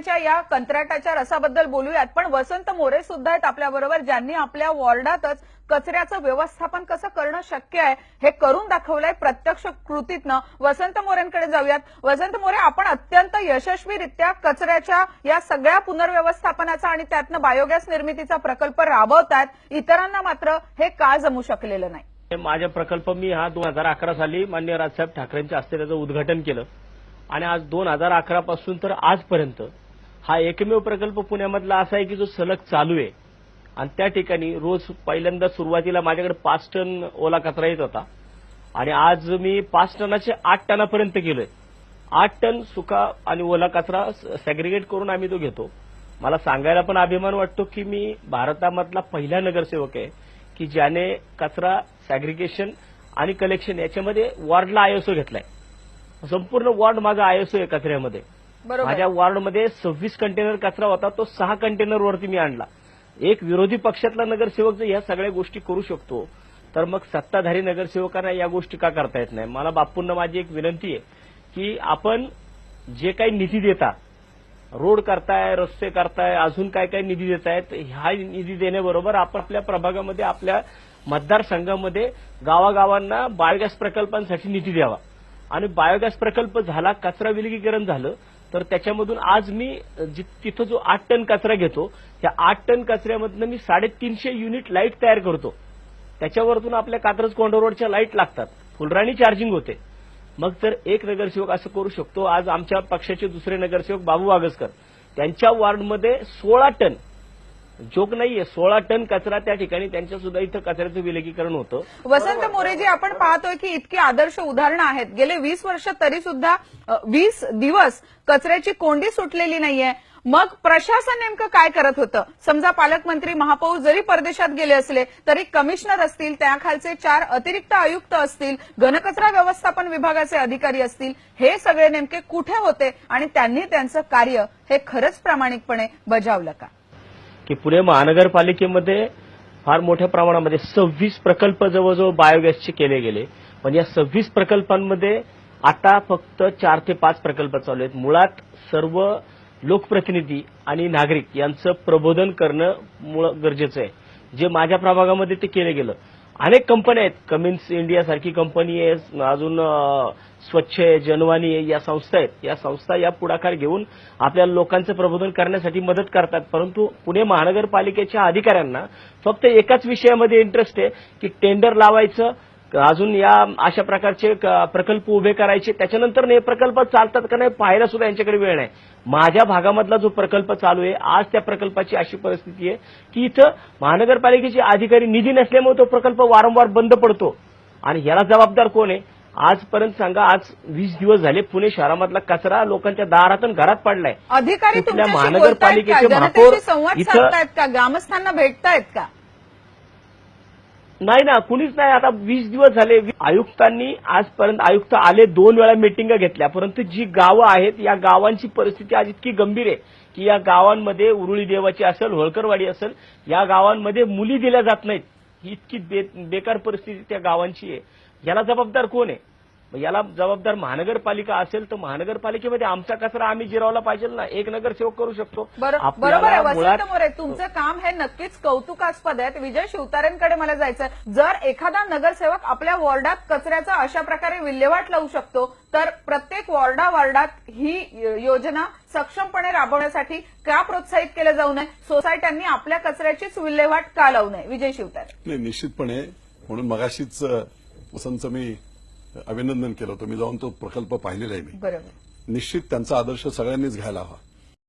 यांच्या या कंत्राटाच्या रसाबद्दल बोलूयात. पण वसंत मोरे सुद्धा आहेत आपल्या बरोबर ज्यांनी आपल्या वॉर्डातच कचऱ्याचं व्यवस्थापन कसं करणं शक्य आहे हे करून दाखवलंय प्रत्यक्ष कृतीतनं. वसंत मोरेंकडे जाऊयात. वसंत मोरे आपण अत्यंत यशस्वीरित्या कचऱ्याच्या या सगळ्या पुनर्व्यवस्थापनाचा आणि त्यातनं बायोगॅस निर्मितीचा प्रकल्प राबवतात इतरांना मात्र हे का जमू शकलेलं नाही? माझा प्रकल्प मी हा दोन हजार अकरा साली मान्य राजसाहेब ठाकरेंच्या हस्ते त्याचं उद्घाटन केलं. आणि आज दोन हजार अकरा पासून तर आजपर्यंत हा एकमेव प्रकल्प पुण्यामधला असा आहे की जो सलग चालू आहे. आणि त्या ठिकाणी रोज पहिल्यांदा सुरुवातीला माझ्याकडे पाच टन ओला कचरा येत होता. आणि आज मी पाच टनाचे आठ टनापर्यंत गेलोय आठ टन सुका आणि ओला कचरा सॅग्रिगेट करून आम्ही तो घेतो. मला सांगायला पण अभिमान वाटतो की मी भारतामधला पहिला नगरसेवक आहे की ज्याने कचरा सॅग्रिगेशन आणि कलेक्शन याच्यामध्ये वॉर्डला आयएसओ घेतलाय. संपूर्ण वॉर्ड माझा आयएसओ आहे कचऱ्यामध्ये. माझ्या वॉर्डमध्ये सव्वीस कंटेनर कचरा होता तो सहा कंटेनरवरती मी आणला. एक विरोधी पक्षातला नगरसेवक जर या सगळ्या गोष्टी करू शकतो तर मग सत्ताधारी नगरसेवकांना या गोष्टी का करता येत नाही? मला बापूंना माझी एक विनंती आहे की आपण जे काही निधी देता रोड करताय रस्ते करताय अजून काय काय निधी देतायत हा निधी देण्याबरोबर आपण आपल्या प्रभागामध्ये आपल्या मतदारसंघामध्ये गावागावांना बायोगॅस प्रकल्पांसाठी निधी द्यावा. आणि बायोगॅस प्रकल्प झाला कचरा विलगीकरण झालं तर त्याच्यामधून आज मी जि- तिथं जो आठ टन कचरा घेतो त्या आठ टन कचऱ्यामधनं मी साडेतीनशे युनिट लाइट तयार करतो. त्याच्यावरतून आपल्या कात्रज कोंडोरोडच्या लाइट लागतात. फुलराणी चार्जिंग होते. मग तर एक नगरसेवक असं करू शकतो. आज आमच्या पक्षाचे दुसरे नगरसेवक बाबू वागसकर. त्यांच्या वॉर्डमध्ये सोळा टन जोक नाहीये. सोळा टन कचरा त्या ठिकाणी त्यांच्या सुद्धा इथं कचऱ्याचं विलगीकरण होतं. वसंत मोरेजी आपण पाहतोय की इतकी आदर्श उदाहरणं आहेत. गेले वीस वर्ष तरी सुद्धा वीस दिवस कचऱ्याची कोंडी सुटलेली नाहीये. मग प्रशासन नेमकं काय करत होतं? समजा पालकमंत्री महापौर जरी परदेशात गेले असले तरी कमिशनर असतील त्याखालचे चार अतिरिक्त आयुक्त असतील घनकचरा व्यवस्थापन विभागाचे अधिकारी असतील हे सगळे नेमके कुठे होते? आणि त्यांनी त्यांचं कार्य हे खरंच प्रामाणिकपणे बजावलं का? की पुणे महानगरपालिकेमध्ये फार मोठ्या प्रमाणामध्ये सव्वीस प्रकल्प जवळजवळ बायोगॅसचे केले गेले. पण या सव्वीस प्रकल्पांमध्ये आता फक्त चार ते पाच प्रकल्प चालू आहेत. मुळात सर्व लोकप्रतिनिधी आणि नागरिक यांचं प्रबोधन करणं मुळं गरजेचं आहे. जे माझ्या प्रभागामध्ये ते केलं गेलं. अनेक कंपन्या आहेत. कमिन्स इंडिया सारखी कंपनी आहे. अजून स्वच्छ आहे जनवाणी आहे या संस्था आहेत. या संस्था या पुढाकार घेऊन आपल्या लोकांचं प्रबोधन करण्यासाठी मदत करतात. परंतु पुणे महानगरपालिकेच्या अधिकाऱ्यांना फक्त एकाच विषयामध्ये इंटरेस्ट आहे की टेंडर लावायचं अजून या अशा प्रकारचे प्रकल्प उभे करायचे त्याच्यानंतर हे प्रकल्प चालतात का नाही पाहायला सुद्धा यांच्याकडे वेळ नाही. माझ्या भागामधला जो प्रकल्प चालू आहे आज त्या प्रकल्पाची अशी परिस्थिती आहे की इथं महानगरपालिकेचे अधिकारी निधी नसल्यामुळे तो प्रकल्प वारंवार बंद पडतो. आणि याला जबाबदार कोण आहे? आजपर्यंत सांगा आज वीस दिवस झाले पुणे शहरामधला कचरा लोकांच्या दारातून घरात पडलाय. अधिकारी कुठल्या का महानगरपालिकेचे महापौर इथं- का? ग्रामस्थांना भेटतायत का? नाही ना कुणीच नाही. आता वीस दिवस झाले. आयुक्तांनी आजपर्यंत आयुक्त आले दोन वेळा मिटिंगा घेतल्या. परंतु जी गावं आहेत या गावांची परिस्थिती आज इतकी गंभीर आहे की या गावांमध्ये उरुळी देवाची असेल होळकरवाडी असेल या गावांमध्ये मुली दिल्या जात नाहीत. ही इतकी बे- बेकार परिस्थिती त्या गावांची आहे. याला जबाबदार कोण आहे? याला जबाबदार महानगरपालिका असेल तर महानगरपालिकेमध्ये आमचा कचरा आम्ही जिरवला पाहिजे ना. एक नगरसेवक करू शकतो. बरोबर आहे वसंत मोरे तुमचं काम हे नक्कीच कौतुकास्पद आहे. विजय शिवतारेंकडे मला जायचं जर एखादा नगरसेवक आपल्या वॉर्डात कचऱ्याचा अशा प्रकारे विल्हेवाट लावू शकतो तर प्रत्येक वॉर्डा वॉर्डात ही योजना सक्षमपणे राबवण्यासाठी का प्रोत्साहित केलं जाऊ नये? सोसायट्यांनी आपल्या कचऱ्याचीच विल्हेवाट का लावू नये? विजय शिवतारे. निश्चितपणे म्हणून मगाशीच अ, वसंतचं मी अभिनंदन केलं. होतं मी जाऊन तो प्रकल्प पाहिलेला आहे मी. बरोबर. निश्चित त्यांचा आदर्श सगळ्यांनीच घ्यायला हवा.